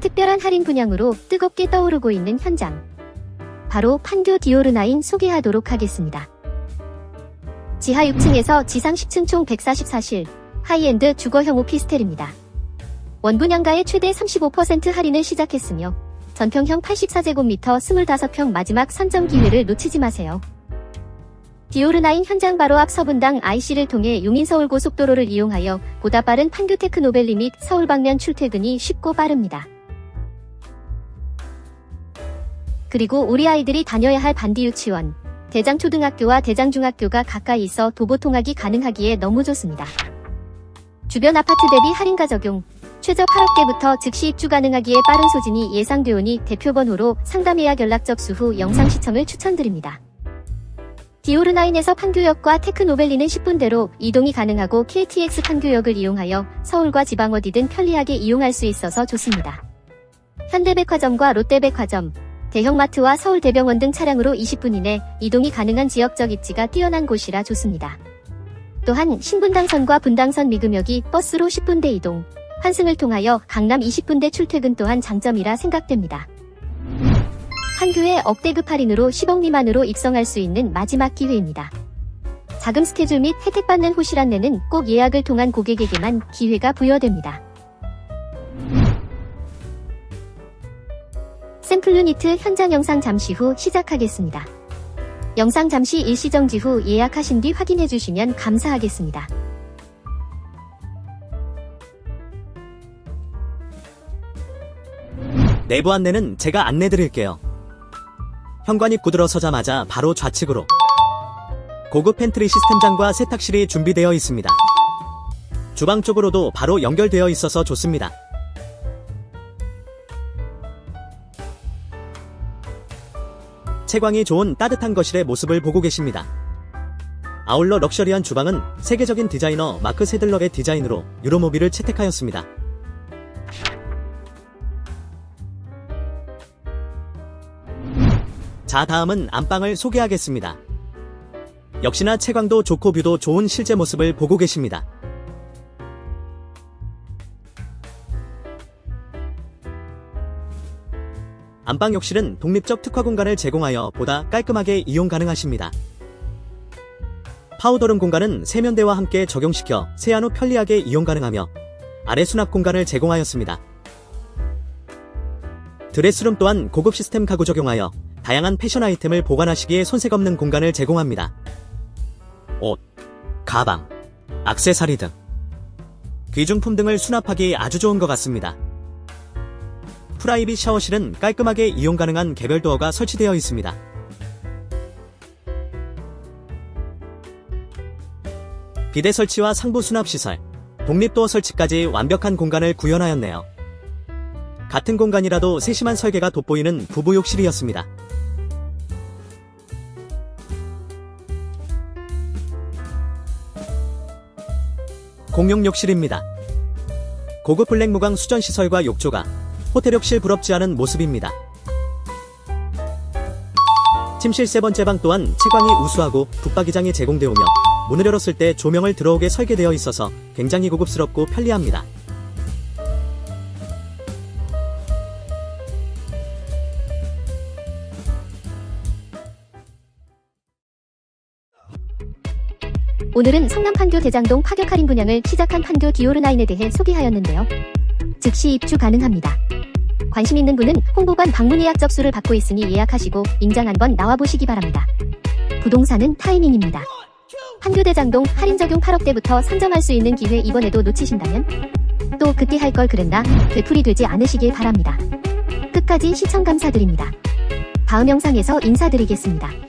특별한 할인 분양으로 뜨겁게 떠오르고 있는 현장. 바로 판교 디오르나인 소개하도록 하겠습니다. 지하 6층에서 지상 10층 총 144실, 하이엔드 주거형 오피스텔입니다. 원분양가의 최대 35% 할인을 시작했으며, 전평형 84제곱미터 25평 마지막 선점 기회를 놓치지 마세요. 디오르나인 현장 바로 앞 서분당 IC를 통해 용인서울고속도로를 이용하여 보다 빠른 판교 테크노밸리 및 서울 방면 출퇴근이 쉽고 빠릅니다. 그리고 우리 아이들이 다녀야 할 반디 유치원, 대장초등학교와 대장중학교가 가까이 있어 도보 통학이 가능하기에 너무 좋습니다. 주변 아파트 대비 할인가 적용, 최저 8억대부터 즉시 입주 가능하기에 빠른 소진이 예상되오니 대표번호로 상담 예약 연락 접 수 후 영상 시청을 추천드립니다. 디오르나인에서 판교역과 테크노밸리는 10분대로 이동이 가능하고 KTX 판교역을 이용하여 서울과 지방 어디든 편리하게 이용할 수 있어서 좋습니다. 현대백화점과 롯데백화점, 대형마트와 서울대병원 등 차량으로 20분 이내 이동이 가능한 지역적 입지가 뛰어난 곳이라 좋습니다. 또한 신분당선과 분당선 미금역이 버스로 10분대 이동, 환승을 통하여 강남 20분대 출퇴근 또한 장점이라 생각됩니다. 판교에 억대급 할인으로 10억 미만으로 입성할 수 있는 마지막 기회입니다. 자금 스케줄 및 혜택받는 호실 안내는 꼭 예약을 통한 고객에게만 기회가 부여됩니다. 샘플 유니트 현장 영상 잠시 후 시작하겠습니다. 영상 잠시 일시정지 후 예약하신 뒤 확인해 주시면 감사하겠습니다. 내부 안내는 제가 안내 드릴게요. 현관 입 구 들어 서자마자 바로 좌측으로 고급 팬트리 시스템장과 세탁실이 준비되어 있습니다. 주방 쪽으로도 바로 연결되어 있어서 좋습니다. 채광이 좋은 따뜻한 거실의 모습을 보고 계십니다. 아울러 럭셔리한 주방은 세계적인 디자이너 마크 세들럭의 디자인으로 유로모빌을 채택하였습니다. 자, 다음은 안방을 소개하겠습니다. 역시나 채광도 좋고 뷰도 좋은 실제 모습을 보고 계십니다. 안방 욕실은 독립적 특화 공간을 제공하여 보다 깔끔하게 이용 가능하십니다. 파우더룸 공간은 세면대와 함께 적용시켜 세안 후 편리하게 이용 가능하며 아래 수납 공간을 제공하였습니다. 드레스룸 또한 고급 시스템 가구 적용하여 다양한 패션 아이템을 보관하시기에 손색 없는 공간을 제공합니다. 옷, 가방, 악세사리 등 귀중품 등을 수납하기 아주 좋은 것 같습니다. 프라이빗 샤워실은 깔끔하게 이용 가능한 개별 도어가 설치되어 있습니다. 비대 설치와 상부 수납 시설, 독립도어 설치까지 완벽한 공간을 구현하였네요. 같은 공간이라도 세심한 설계가 돋보이는 부부 욕실이었습니다. 공용 욕실입니다. 고급 블랙 무광 수전 시설과 욕조가 호텔 욕실 부럽지 않은 모습입니다. 침실 세 번째 방 또한 채광이 우수하고 붙박이장이 제공되오며 문을 열었을 때 조명을 들어오게 설계되어 있어서 굉장히 고급스럽고 편리합니다. 오늘은 성남 판교 대장동 파격 할인 분양을 시작한 판교 디오르나인에 대해 소개하였는데요. 즉시 입주 가능합니다. 관심 있는 분은 홍보관 방문 예약 접수를 받고 있으니 예약하시고 임장 한번 나와보시기 바랍니다. 부동산은 타이밍입니다. 판교 대장동 할인 적용 8억대부터 선점할 수 있는 기회 이번에도 놓치신다면 또 그때 할 걸 그랬나 되풀이 되지 않으시길 바랍니다. 끝까지 시청 감사드립니다. 다음 영상에서 인사드리겠습니다.